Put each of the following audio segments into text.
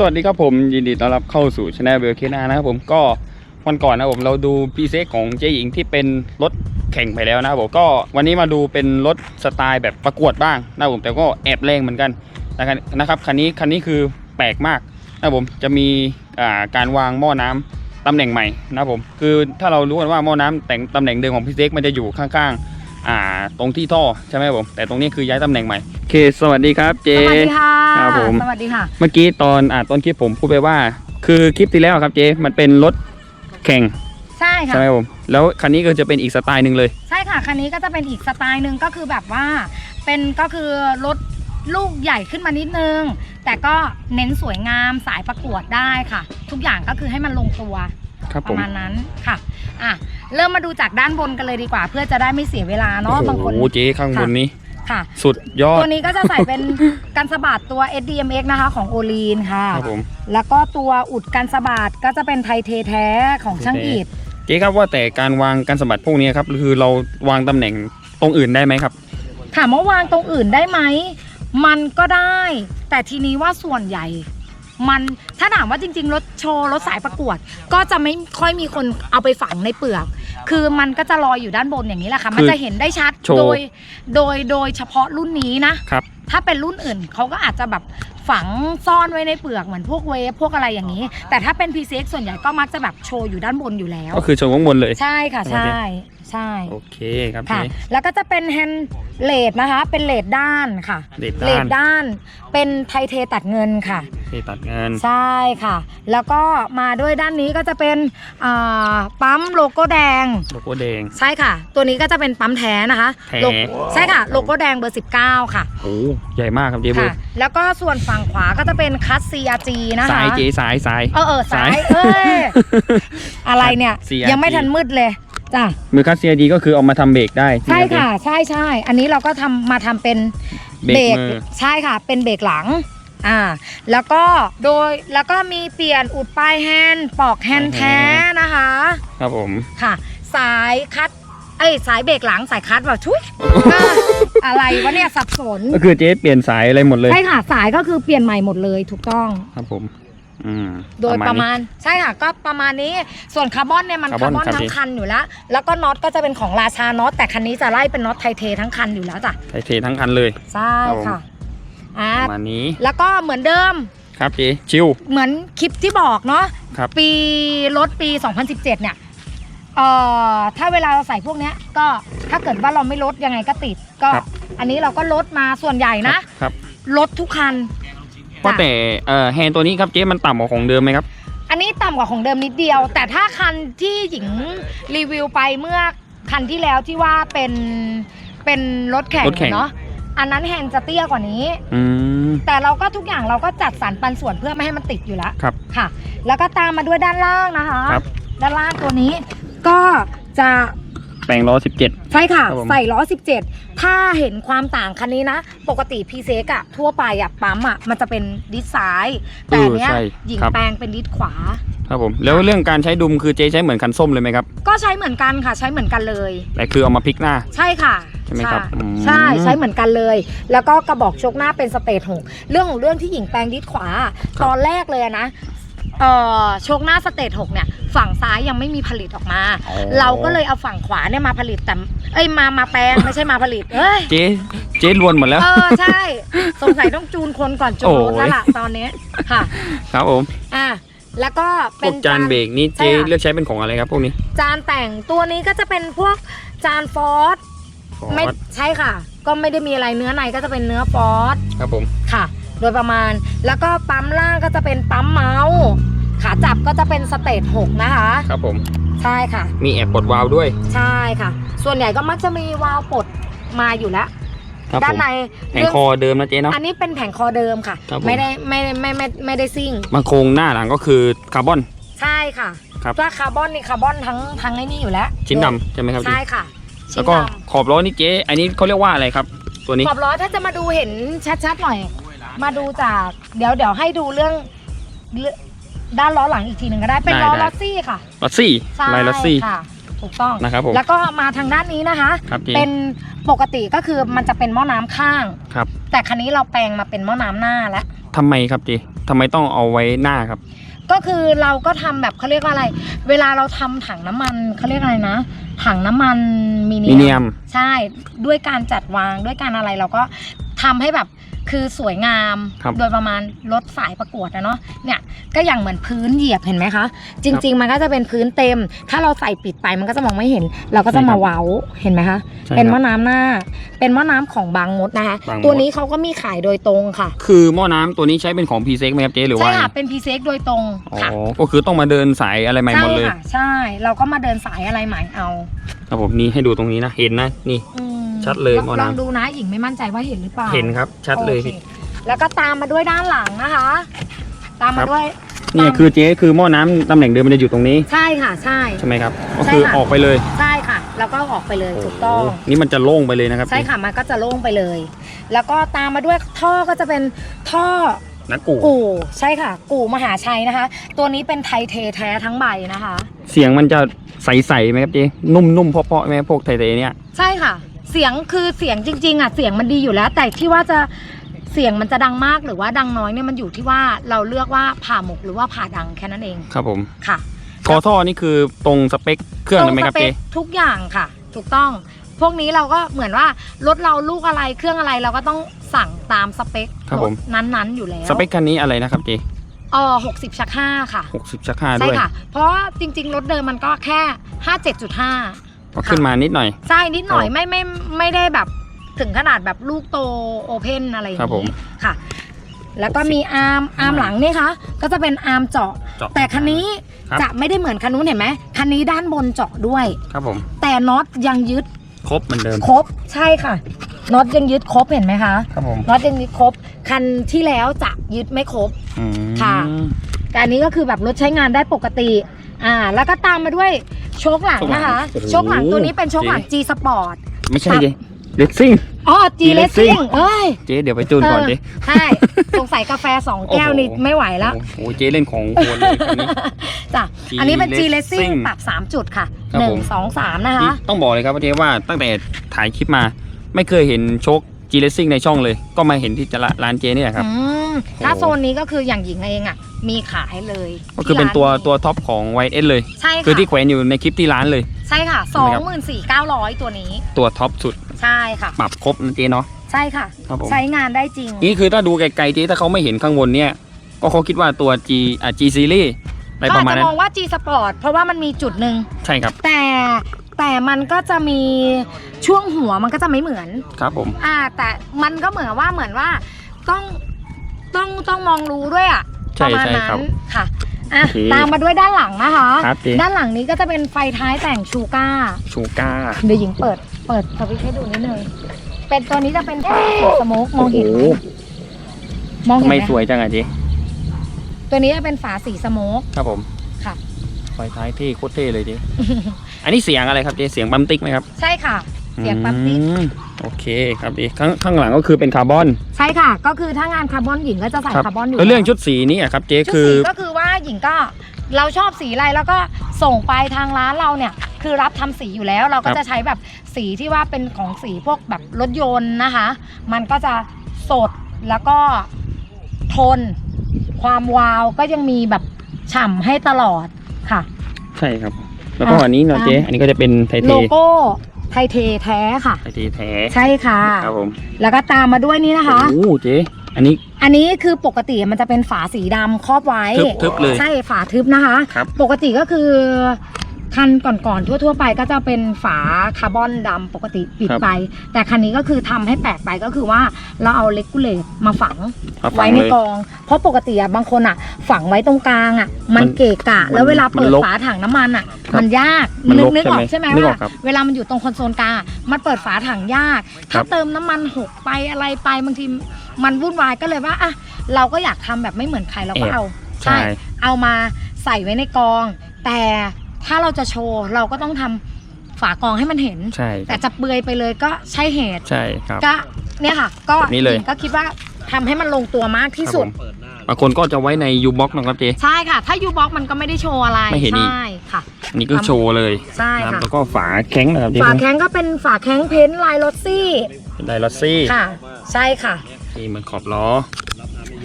สวัสดีครับผมยินดีต้อนรับเข้าสู่ช anel เบลเคนานะครับผมก็วันก่อนนะผมเราดูพีเซของเจ๊หญิงที่เป็นรถแข่งไปแล้วนะครับผมก็วันนี้มาดูเป็นรถสไตล์แบบประกวดบ้างนะครับผมแต่ก็แอบแรงเหมือนกันนะครับนะครับคันนี้คันนี้คือแปลกมากนะครับผมจะมีอ่าการวางหม้อน้ำตำแหน่งใหม่นะครับผมคือถ้าเรารู้กันว่าหม้อน้ำแต่งตำแหน่งเดิมของพีเซมันจะอยู่ข้างๆ อ่าตรงที่ท่อใช่ไหมครับผมแต่ตรงนี้คือย้ายตำแหน่งใหม่โอเคสวัสดีครับเจ สวัสดีค่ะครับผม สวัสดีค่ะ เมื่อกี้ตอนอ่าต้นคลิปผมพูดไปว่า คือคลิปที่แล้วครับเจ๊มันเป็นรถแข่งใช่ค่ะ ใช่ไหมผมแล้วคันนี้ก็จะเป็นอีกสไตล์หนึ่งเลย ใช่ค่ะ คันนี้ก็จะเป็นอีกสไตล์หนึ่งก็คือแบบว่า เป็นก็คือรถลูกใหญ่ขึ้นมานิดนึง แต่ก็เน้นสวยงามสายประกวดได้ค่ะ ทุกอย่างก็คือให้มันลงตัวครับปผมระมาณนั้นค่ะ อะเริ่มมาดูจากด้านบนกันเลยดีกว่า เพื่อจะได้ไม่เสียเวลาเนาะบางคนโอ้โหเจ๊ข้างบนนี้ค่ะ สุดยอด ตัวนี้ก็จะใส่เป็นกันสะบัดตัว SDMX นะคะของโอลีนค่ะครับผมแล้วก็ตัวอุดกันสะบัดก็จะเป็นไทเทแท้ของช่างอิฐเจ๊ครับว่าแต่การวางการสมบัติพวกนี้ครับคือเราวางตำแหน่งตรงอื่นได้ไหมครับถามว่าวางตรงอื่นได้ไหมมันก็ได้ แต่ทีนี้ว่าส่วนใหญ่ มันถ้าถามว่าจริง ๆ รถ โชว์รถสายประกวด ก็จะไม่ค่อยมีคนเอาไปฝังในเปลือก คือมันก็จะลอยอยู่ด้านบนอย่างนี้แหละค่ะ มันจะเห็นได้ชัดโชว์ โดยโดยโดยเฉพาะรุ่นนี้นะ ครับ ถ้าเป็นรุ่นอื่นเขาก็อาจจะแบบฝังซ่อนไว้ในเปลือกเหมือนพวกเวฟพวกอะไรอย่างนี้ แต่ถ้าเป็น p ีเส่วนใหญ่ก็มักจะแบบโชว์อยู่ด้านบนอยู่แล้ว ก็คือโชว์ข้างบนเลย ใช่ค่ะใช่ไหม ใช่ใช่โอเคครับค่ะ เจ๊ แล้วก็จะเป็นแฮนด์เลดนะคะ เป็นเลดด้านค่ะเด็ดเลด้าดนด้าน เป็นไทเทตัดเงินค่ะเทตัดงาน ใช่ค่ะ แล้วก็มาด้วยด้านนี้ก็จะเป็นอ่าปั๊มโลโก้แดง โลโก้แดง ใช่ค่ะ ตัวนี้ก็จะเป็นปั๊มแท้นะคะแท้ โลโก้ใช่ค่ะ โลโก้แดงเบอร์ 19 ค่ะ โอ้ใหญ่มากครับเจ๊เบอค่ะ ร์แล้วก็ส่วนฝั่งขวาก็จะเป็นคัส CRG นะคะ สายเจ๊สายสาย เออเออสาย สาย เอ้ย อะไรเนี่ย CRG ยังไม่ทันมืดเลย จ้ะมือคัสเซียดีก็คือเอามาทำเบรกได้ใช่ไหมรับเจ๊ค่ะ ใช่ใช่อันนี้เราก็ทำมาทำเป็น เบรกมือ ใช่ค่ะ เป็นเบรกหลัง อ่า แล้วก็โดยแล้วก็มีเปลี่ยนอุดปลายแฮนด์ปอกแฮนด์แท้นะคะครับผม ค่ะ สายคัดเอ้ยสายเบรกหลังสายคัดแบบชุยอ่าอะไรวะเนี่ยสับสนก็คือเจ๊เปลี่ยนสายอะไรหมดเลย ใช่ค่ะ สายก็คือเปลี่ยนใหม่หมดเลยถูกต้อง ครับผม อืมโดยประนี้มาณใช่ค่ะก็ประมาณนี้ส่วนคาร์บอนเนี่ยมันคาร์คาบอนร์บอนครับทั้พี่ งคันอยู่แล้ว แล้วก็น็อตก็จะเป็นของราชาน็อตแต่คันนี้จะไล่เป็นน็อตไทเททั้งคันอยู่แล้วจ้ะไทเททั้งคันเลย ใช่ครับผมค่ะอ่าประมาณนี้แล้วก็เหมือนเดิมครับเจ๊ชิว เหมือนคลิปที่บอกเนาะครับ ปีรถปี 2017 เนี่ยเอ่อถ้าเวลาเราใส่พวกเนี้ยก็ถ้าเกิดว่าเราไม่ลดยังไงก็ติดก็ ครับ อันนี้เราก็ลดมาส่วนใหญ่นะ ครับ ลดทุกคัน ว่าจ้ะแต่เอ่อแฮนด์ตัวนี้ครับเจ๊มันต่ำกว่าของเดิมไหมครับ อันนี้ต่ำกว่าของเดิมนิดเดียว แต่ถ้าคันที่หญิงรีวิวไปเมื่อคันที่แล้วที่ว่าเป็นเป็นรถแข่งรถแข่ง เนาะอันนั้นแฮนด์จะเตี้ยกว่านี้ อืม แต่เราก็ทุกอย่างเราก็จัดสรรปันส่วนเพื่อไม่ให้มันติดอยู่แล้วครับค่ะ แล้วก็ตามมาด้วยด้านล่างนะคะ ครับ ด้านล่างตัวนี้ก็จะ แปลงล้อสิบเจ็ดใช่ค่ะ ครับผม ใส่ล้อ 17 ถ้าเห็นความต่างคันนี้นะ ปกติพีเซกอะทั่วไปอะปั๊มอะมันจะเป็นดิสซ้าย แต่อันเนี้ยใช่หญิงครับ แปลงเป็นดิสขวา ครับผม แล้วเรื่องการใช้ดุมคือเจ๊ใช้เหมือนคันส้มเลยไหมครับก็ใช้เหมือนกันค่ะ ใช้เหมือนกันเลย แต่คือเอามาพลิกหน้า ใช่ค่ะใช่ไหมครับอืม ใช่ใช้เหมือนกันเลย แล้วก็กระบอกชกหน้าเป็นสเตทหกเรื่องของเรื่องที่หญิงแปลงดิสขวา ตอนแรกเลยนะ เอ่อชกหน้าสเตทหกเนี่ยฝั่งซ้ายยังไม่มีผลิตออกมา อ๋อ เราก็เลยเอาฝั่งขวาเนี่ยมาผลิตแต่เอ้ยมามาแปลงไม่ใช่มาผลิตเอ้ยเจ๊เจ๊รวนหมดแล้ว เออใช่ สงสัยต้องจูนคนก่อนจูนรถโอ้ยแล้วล่ะตอนนี้ค่ะ ครับผมอะแล้วก็พเป็วนกจานเบรกนี่ใช่เจ๊ค่ะ เลือกใช้เป็นของอะไรครับพวกนี้จานแต่งตัวนี้ก็จะเป็นพวกจานฟอร์ดไม่ Ford ใช่ค่ะ ก็ไม่ได้มีอะไรเนื้อในก็จะเป็นเนื้อฟอร์ดครับผม ค่ะ โดยประมาณ แล้วก็ปั๊มล่างก็จะเป็นปั๊มเมาส์ขาจับก็จะเป็นสเตทหกนะคะ ครับผมใช่ค่ะ มีแอบปลดวาล์วด้วย ใช่ค่ะ ส่วนใหญ่ก็มักจะมีวาล์วปลดมาอยู่แล้วครับด้าผนมในแผงคอเดิมนะเจ๊เนาะ อันนี้เป็นแผงคอเดิมค่ะ ครับผม ไม่ได้ไม่ได้ไม่ไม่ไม่ได้ซิ่ง บางโครงหน้าหลังก็คือคาร์บอน ใช่ค่ะครับถ้าคาร์บอนนี่คาร์บอนทั้งทั้งไอ้นี่อยู่แล้วชิ้นดำใช่ไหมครับใช่เจ๊ค่ะชิ้แล้นวก็ดขอบล้อนี่เจ๊ อันนี้เขาเรียกว่าอะไรครับ ตัวนี้ำขอบล้อถ้าจะมาดูเห็นชัดๆหน่อย มาดูจากเดี๋ยวเดี๋ยวให้ดูเรื่องเรื่องด้านล้อหลังอีกทีหนึ่งก็ได้เป็นได้ล้อได้ ลอสซี่ค่ะลอสซี่ใช่ลายลอสซี่ค่ะ ถูกต้อง นะครับผม แล้วก็มาทางด้านนี้นะคะ ครับเจ๊เป็นปกติก็คือมันจะเป็นหม้อน้ำข้าง ครับแต่คันนี้เราแปลงมาเป็นหม้อน้ำหน้าแล้ว ทำไมครับเจ๊ทำไมต้องเอาไว้หน้าครับ ก็คือเราก็ทำแบบเขาเรียกว่าอะไร เวลาเราทำถังน้ำมันเขาเรียกอะไรนะ ถังน้ำมันมีมีเนียม ใช่ ด้วยการจัดวางด้วยการอะไรเราก็ทำให้แบบ คือสวยงามครับโดยประมาณรถสายประกวดนะเนาะเนี่ยก็อย่างเหมือนพื้นเหยียบเห็นไหมคะ จริง ๆ มันก็จะเป็นพื้นเต็ม ถ้าเราใส่ปิดไปมันก็จะมองไม่เห็น เราก็จะมาเว้าเห็นไหมคะ ใช่เป็นหคม้รัอบน้ำหน้า เป็นหม้อน้ำของบางมดนะคะ บางมด ตัวนี้เขาก็มีขายโดยตรงค่ะคือหม้อน้ำตัวนี้ใช้เป็นของพีเซ็กไหมครับเจ๊หรือใช่ว่าค่ะเป็นพีเซ็กโดยตรงอ๋อค่ะก็คือต้องมาเดินสายอะไรใหม่หมดเลยใช่ค่ะ ใช่เราก็มาเดินสายอะไรใหม่เอา ครับผมนี่ให้ดูตรงนี้นะเห็นนะนี่ อืม ชัดเลยองหม้อน้ำลองดูนะหญิงไม่มั่นใจว่าเห็นหรือเปล่าเห็นครับ ชัดเลยโอคแล้วก็ตามมาด้วยด้านหลังนะคะ ตามครัมาบ ด้วยนี่คือเจ๊คือหม้อน้ำตำแหน่งเดิมมันจะอยู่ตรงนี้ ใช่ค่ะ ใช่ ใช่ไหมครับ ก็ใช่คือค่ะ ออกไปเลยใช่ค่ะ แล้วก็ออกไปเลยถูกต้อง โโหนี่มันจะโล่งไปเลยนะครับใช่ค่ะมันก็จะโล่งไปเลย แล้วก็ตามมาด้วยท่อก็จะเป็นท่อนักกูกู่ใช่ค่ะ กู่มหาชัยนะคะ ตัวนี้เป็นไทยเทแท้ทั้งใบนะคะ เสียงมันจะใสๆไหมครับเจ๊นุ่มๆเพราะๆไหมพวกไทยๆเนี่ย ใช่ค่ะ เสียงคือเสียงจริง ๆอะเสียงมันดีอยู่แล้ว แต่ที่ว่าจะเสียงมันจะดังมากหรือว่าดังน้อยเนี่ยมันอยู่ที่ว่าเราเลือกว่าผ่าหมกหรือว่าผ่าดังแค่นั้นเองครับผมค่ะคอท่อนี่คือตรงสเปคเครื่องเลยไหมครับตสเจ๊ปทุกอย่างค่ะ ถูกต้อง พวกนี้เราก็เหมือนว่ารถเราลูกอะไรเครื่องอะไรเราก็ต้องสั่งตามสเปคครับผมถนั้นๆอยู่แล้วสเปคคันนี้อะไรนะครับเจ๊อ๋อหกสิบชักห้าค่ะหกสิบชักห้าใช่ด้วยค่ะ เพราะว่าจริง ๆ รถเดิมมันก็แค่ห้าเจ็ดจุดห้า ก็ขึ้นมานิดหน่อยใช่นิดหน่อยครับไม่ไม่ไม่ได้แบบถึงขนาดแบบลูกโตโอเพนอะไรอย่างครับผมนี้ค่ะ แล้วก็มีอาร์มอาร์มหลังนี่คะก็จะเป็นอาร์มเจาะเจาะแต่คันนี้ครับจะไม่ได้เหมือนคันนู้นเห็นไหมคันนี้ด้านบนเจาะด้วยครับผมแต่น็อตยังยึดครบเหมือนเดิมครบใช่ค่ะน็อตยังยึดครบเห็นไหมคะครับผมน็อตยังยึดครบคันที่แล้วจะยึดไม่ครบอืมค่ะแต่อันนี้ก็คือแบบรถใช้งานได้ปกติอ่าแล้วก็ตามมาด้วย โชคหลังนะคะ โชคหลังตัวนี้เป็นโชคหลัง G Sport ไม่ใช่เจ๊เลสซิ่ง อ๋อ G G Racing Racing เอ้ยเจ๊เดี๋ยวไปจูนก่อนเจ๊ ใช่สงสัยกาแฟสองแก้วโอ้โหนี่ไม่ไหวแล้ว โอ้โหเจ๊เล่นของโหดเลยคันนี้ จ้ะ G อันนี้เป็น G Racing Racing ปรับ 3 จุดค่ะ ครับผม 1 2 3 นะคะนี่ต้องบอกเลยครับว่าเจ๊ว่าตั้งแต่ถ่ายคลิปมา ไม่เคยเห็นโชค G Racing ในช่องเลย ก็มาเห็นที่ร้านเจ๊นี่แหละครับ อืม ถ้าโซนนี้ก็คืออย่างหญิงเองอะ มีขายเลยก็คือเป็นตัวที่ร้าตัวท็อปของ y อ s เลย ใช่คือค่ะที่แขวนอยู่ในคลิปที่ร้านเลย ใช่ค่ะใช่ไหมครับ24,900 ตัวนี้ ตัวท็อปสุดใช่ค่ะ ปรับครบนะเจ๊เนาะ ใช่ค่ะ ครับผม ใช้งานได้จริง นี่คือถ้าดูไกลๆเจ๊ถ้าเขาไม่เห็นข้างบนเนี่ย ก็เขาคิดว่าตัว G อะ G Series อะไรก็ปอาระจมาณจะนั้มนองว่า G Sport เพราะว่ามันมีจุดหนึ่ง ใช่ครับ แต่แต่มันก็จะมีช่วงหัวมันก็จะไม่เหมือน ครับผม อ่า แต่มันก็เหมือนว่าเหมือนว่า ต้อง ต้องต้องมองรู้ด้วยอะปใช่ระมาณใช่นั้ครับนค่ะอะโอเคตามมาด้วยด้านหลังนะคะ ครับเจ๊ ด้านหลังนี้ก็จะเป็นไฟท้ายแต่งชูก้า ชูก้าเดี๋ยวหญิงเปิด เปิดสวิตช์ให้ดูนิดนึง เป็นตัวนี้จะเป็นฝาสโมกมองเห็นไหมโอ้โหมองเห็นทำไหไมมสวยจังอะเจ๊ตัวนี้จะเป็นฝาสีสโมก ครับผมค่ะ ไฟท้ายเท่โคตรเท่เลยเจ๊อันนี้เสียงอะไรครับเจ๊เสียงปั๊มติ๊กไหมครับ ใช่ค่ะ เสียงปั๊มติ๊กอืมโอเคครับเจ๊ข้างข้างหลังก็คือเป็นคาร์บอนใช่ค่ะ ก็คือถ้างานคาร์บอนหญิงก็จะใส่ครับคาร์บอนอยู่แล้วเรื่องแล้วชุดสีนี้อะครับเจ๊ชุดคือสีก็คือว่าหญิงก็เราชอบสีอะไรแล้วก็ส่งไปทางร้านเราเนี่ย คือรับทำสีอยู่แล้ว เราก็จะใช้แบบสีที่ว่าเป็นของสีพวกแบบรถยนต์นะคะ มันก็จะสดแล้วก็ทน ความวาวก็ยังมีแบบฉ่ำให้ตลอดค่ะ ใช่ครับ แล้วก็อะอันนี้เนาะตามเจ๊ อันนี้ก็จะเป็นไทเท โลโก้ ไทยเทแท้ค่ะ ไทเทแท้ใช่ค่ะ ครับผม แล้วก็ตามมาด้วยนี่นะคะ โอ้โหเจ๊อันนี้ อันนี้คือปกติมันจะเป็นฝาสีดำครอบไว้ ทึบๆเลย ใช่ฝาทึบนะคะ ครับ ปกติก็คือ คันก่อนๆทั่ว ๆ ไปก็จะเป็นฝาคาร์บอนดำปกติปิดครับ ไป แต่คันนี้ก็คือทำให้แปลกไปก็คือว่าเราเอาเลกูเลตมาฝังมาฟัไว้งในเลย กอง เพราะปกติอะบางคนอะฝังไว้ตรงกลางอะมันมันเกะกะ มันแล้วเวลาเปิดมันรกฝาถังน้ำมันอะครับมันยากมันนึรกกนึกออกใช่ใช่ไหไหมมนึกอว่าอกครับเวลามันอยู่ตรงคอนโซลกลางอะมันเปิดฝาถังยาก ครัถ้าบ เติมน้ำมันหกไปอะไรไปบางทีมันวุ่นวายก็เลยว่าอะเราก็อยากทำแบบไม่เหมือนใครเราก็แอบเอา ใช่ เอามาใส่ไว้ในกอง แต่ ถ้าเราจะโชว์เราก็ต้องทำฝากองให้มันเห็น ใช่คแต่รับจะเปลือยไปเลยก็ใช่เหตุ ใช่ครับ ก็เนี่ยค่ะ ก็แบบนี้เลย ก็คิดว่าทำให้มันลงตัวมากที่สุด ครับผมบางคนก็จะไว้ในยูบ็อกนะครับเจ๊ ใช่ค่ะ ถ้ายูบ็อกมันก็ไม่ได้โชว์อะไร ไม่เห็นอีก ใช่ค่ะ อันนี้ก็โชว์เลยใช่ครับค่ะ แล้วก็ฝาแข็งนะครับเจ๊ฝาแข้งก็เป็นฝาแข้งเพ้นท์ลายรถซี่เป็นไดลอสซี่ค่ะ ใช่ค่ะ นี่เหมือนขอบล้อ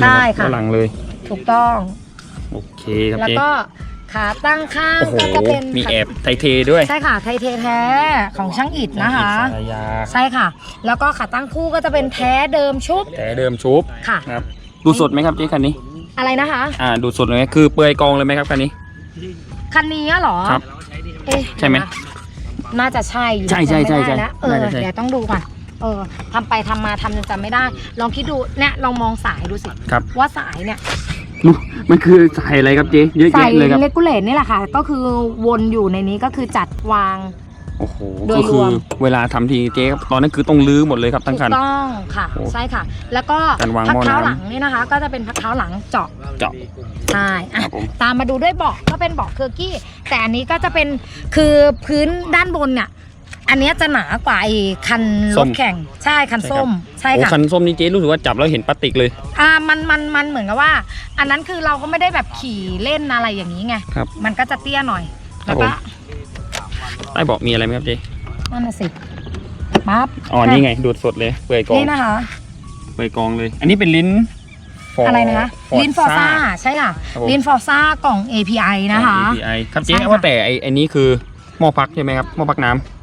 ใช่ค่ะ ด้านหลังเลย ถูกต้อง โอเคครับแล้วเจ๊ก็ ขาตั้งข้างโอ้โห ก็จะเป็นมีแอบไทยเทด้วยใช่ค่ะ ไทยเทแท้ของช่างอิดนะคะสายยาใช่ค่ะ แล้วก็ขาตั้งคู่ก็จะเป็นแท้เดิมชุบแต่เดิมชุบค่ะ ครับ ดูสดไหมครับเจ๊คันนี้ อะไรนะคะ อ่า ดูสดเลยไหมคือเปลือยกองเลยไหมครับคันนี้ คันนี้เหรอครับเอ๊ะใช่ไหมเดี๋ยวนะน่าจะใช่อยู่ใช่ใช่ใช่จำไม่ได้แล้วเออน่าจะใช่ เดี๋ยวต้องดูก่อนเออทำไปทำมาทำจนจำไม่ได้ ลองคิดดูเนี่ยลองมองสายดูสิ ครับ ว่าสายเนี่ย ดูมันคือสายอะไรครับเจ๊เยอะสายแยะเลยครับ เลกูเลตนี่แหละค่ะ ก็คือวนอยู่ในนี้ก็คือจัดวาง โอ้โห โดยก็คืรอวม เวลาทำทีเจ๊ครับตอนนั้นคือต้องลื้อหมดเลยครับทั้งถูคักนต้องค่ะ โอ้ใช่ค่ะ แล้วก็การวางพัหม้อเท้าน้ำหลังนี่นะคะ ก็จะเป็นพักเท้าหลังเจาะเจาะใช่คอะรับผม ตามมาดูด้วยเบาะก็เป็นเบาะเคอร์กี้ แต่อันนี้ก็จะเป็นคือพื้นด้านบนเนี่ย อันเนี้ยจะหนากว่าไอ้คันรถแข่งใช่คันส้มใช่โอ้ค่ะ คันส้มนี่เจ๊รู้สึกว่าจับแล้วเห็นพลาสติกเลย อ่ามันมันมันเหมือนกับว่า อันนั้นคือเราก็ไม่ได้แบบขี่เล่นอะไรอย่างนี้ไงครับมันก็จะเตี้ยหน่อยครัแล้บวก็ผม ใต้เบาะมีอะไรไหมครับเจ๊นั่นน่ะสิปั๊บอ๋อนี่ไงดูดสดเลยเปลือยกองนี่นะคะเปลือยกองเลย อันนี้เป็นลิ้น For- อะไรนะคะ Forza ลินฟอร์ซ่าใช่ค่ะครับผม ลินฟอร์ซ่ากล่อง API นะคะ API ครับเจ๊ใช่ค่ะ ว่าแต่ไอ้ไอ้นี้คือหม้อพักใช่ไหมครับหม้อพักน้ำ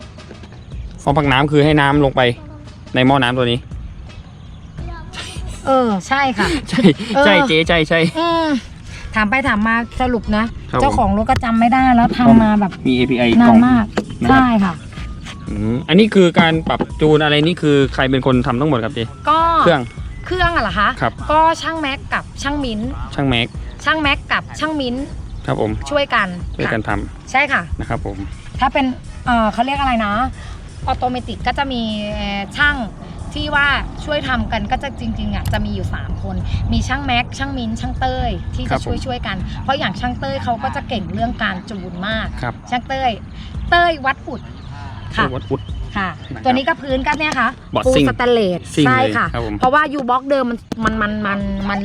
หม้อพักน้ำคือให้น้ำลงไปในหม้อน้ำตัวนี้ เออ ใช่ค่ะ ใช่เออใช่เจ๊ใช่ใช่ อืมถามไปถามมาสรุปนะ ครับผม เจ้าของรถก็จำไม่ได้แล้วทำมาแบบมี API นากล่นองมาก นะครับ ใช่ค่ะ อืมอันนี้คือการปรับจูนอะไรนี่คือใครเป็นคนทำทั้งหมดครับเจ๊ก็เครื่อง เครื่องอะเหรอคะครับ ก็ช่างแม็กกับช่างมิ้นท์ช่างแม็กช่างแม็กกับช่างมิ้นท์ครับผมช่วยกันช่วยกันค่ะทำใช่ค่ะ นะครับผม ถ้าเป็นเออเขาเรียกอะไรนะ ออโตเมติกก็จะมีช่างที่ว่าช่วยทำกันก็จะจริงๆอะจะมีอยู่ 3 คน มีช่างแม็กช่างมิ้นท์ช่างเต้ยที่ครัจะบผมช่วยช่วยๆกัน เพราะอย่างช่างเต้ยเขาก็จะเก่งเรื่องการจูนมากครับช่างเต้ย เต้ยวัดอุดค่ะวัดอุดค่ะนะครับตัวนี้ก็พื้นกันเนี่ยค่ะบอร์ดปูซิ่งสแตนเลสซิ่งใช่เลยค่ะครับผมเพราะว่ายูบ็อกเดิมมันมันมันมันมัน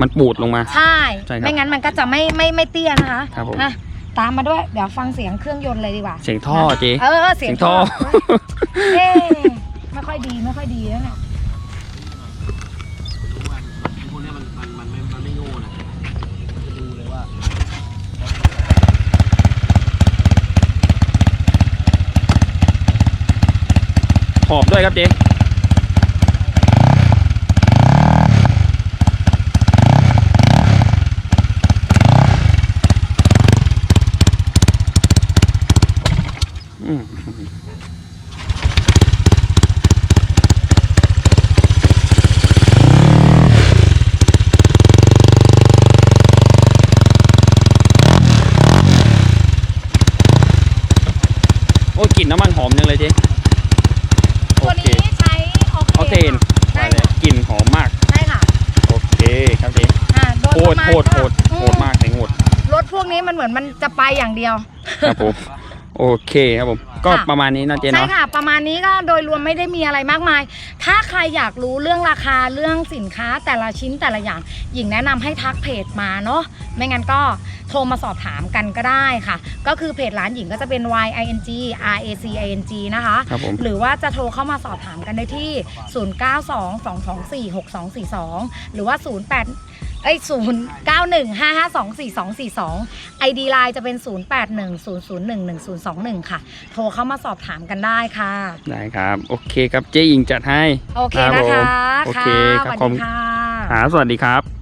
มันปูดลงมา ใช่ใช่ครับไม่งั้นมันก็จะไม่ไม่ไม่เตี้ยนะคะครับผมอะ ตามมาด้วย เดี๋ยวฟังเสียงเครื่องยนต์เลยดีกว่า เสียงท่อเจ๊เออเสียงเสียงท่อเอ๊ะไม่ค่อยดีไม่ค่อยดีแล้วเนี่ยพวกเนี้ยมันมันมันไม่มันไม่โง่นะจะดูเลยว่าขอบด้วยครับเจ๊ โอ้ยกลิ่นน้ำมันหอมจังเลยเจ๊ตัวนี้ใช้อออกเทนใช่ว่าเลยค่ะกลิ่นหอมมากใช่ค่ะโอเคครับเจ๊อ่าโดนโหดประมาณโหดโหดอืโหดมากแต่โหดรถพวกนี้มันเหมือนมันจะไปอย่างเดียว ครับผม โอเคครับผมก็ค่ะ ประมาณนี้นะเจ๊ใช่เนาะ ค่ะ ประมาณนี้ก็โดยรวมไม่ได้มีอะไรมากมาย ถ้าใครอยากรู้เรื่องราคาเรื่องสินค้าแต่ละชิ้นแต่ละอย่าง หญิงแนะนำให้ทักเพจมาเนาะไม่งั้นก็โทรมาสอบถามกันก็ได้ค่ะ ก็คือเพจร้านหญิงก็จะเป็น y i n g r a c i n g นะคะ ครับผม หรือว่าจะโทรเข้ามาสอบถามกันได้ที่ 0922246242 หรือว่า 08 เอ้ย0915524242 ID Line จะเป็น0810011021ค่ะ โทรเข้ามาสอบถามกันได้ค่ะ ได้ครับ โอเคครับเจ๊หญิงจัดให้โอเครับนะคะผมโอเคค่ะครับสวัสขอบดีค่ะ ครับสวัสดีครับ